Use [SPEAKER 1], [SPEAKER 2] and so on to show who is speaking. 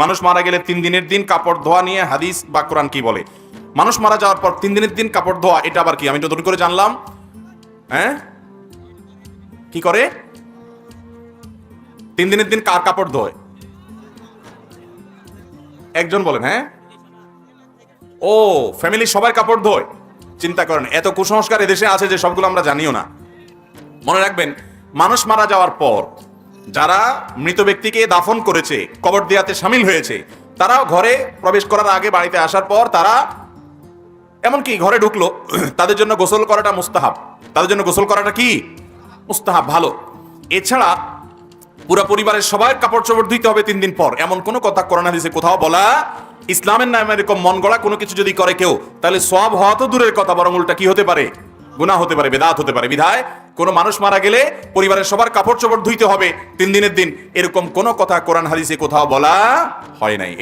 [SPEAKER 1] মানুষ মারা গেলে তিন দিনের দিন কাপড় ধোয়া নিয়ে হাদিস বা কোরআন কি বলে? মানুষ মারা যাওয়ার পর তিন দিনের দিন কাপড় ধোয়া, এটা আবার কি? আমি নতুন করে জানলাম হ্যাঁ? কি করে? তিন দিনের দিন কার কাপড় ধোয়? একজন বলেন হ্যাঁ? ও ফ্যামিলি সবার কাপড় ধোয়। চিন্তা করেন, এত কুসংস্কার এদেশে আছে যে সবগুলো আমরা জানিও না। মনে রাখবেন, মানুষ মারা যাওয়ার পর যারা মৃত ব্যক্তিকে দাফন করেছে, কবর দেয়াতে সামিল হয়েছে তারা ঘরে প্রবেশ করার আগে বাড়িতে আসার পর তারা এমনকি ঘরে ঢুকলো, তাদের জন্য গোসল করাটা মুস্তাহাব। তাদের জন্য গোসল করাটা কি? মুস্তাহাব, ভালো। এছাড়া পুরো পরিবারের সবাই কাপড় চোপড় ধুইতে হবে তিন দিন পর। এমন কোনো কথা করোনা দিছে কোথাও বলা ইসলামের নামে এরকম মন গড়া কোনো কিছু যদি করে কেউ, তাহলে সব হওয়া তো দূরের কথা, বরং উল্টা কি হতে পারে? গুনাহ হতে পারে, বেদাত হতে পারে। বিধায় কোনো মানুষ মারা গেলে পরিবারের সবার কাপড় চোপড় ধুইতে হবে তিন দিনের দিন। এরকম কোনো কথা কোরআন হাদিসে কোথাও বলা হয় নাই।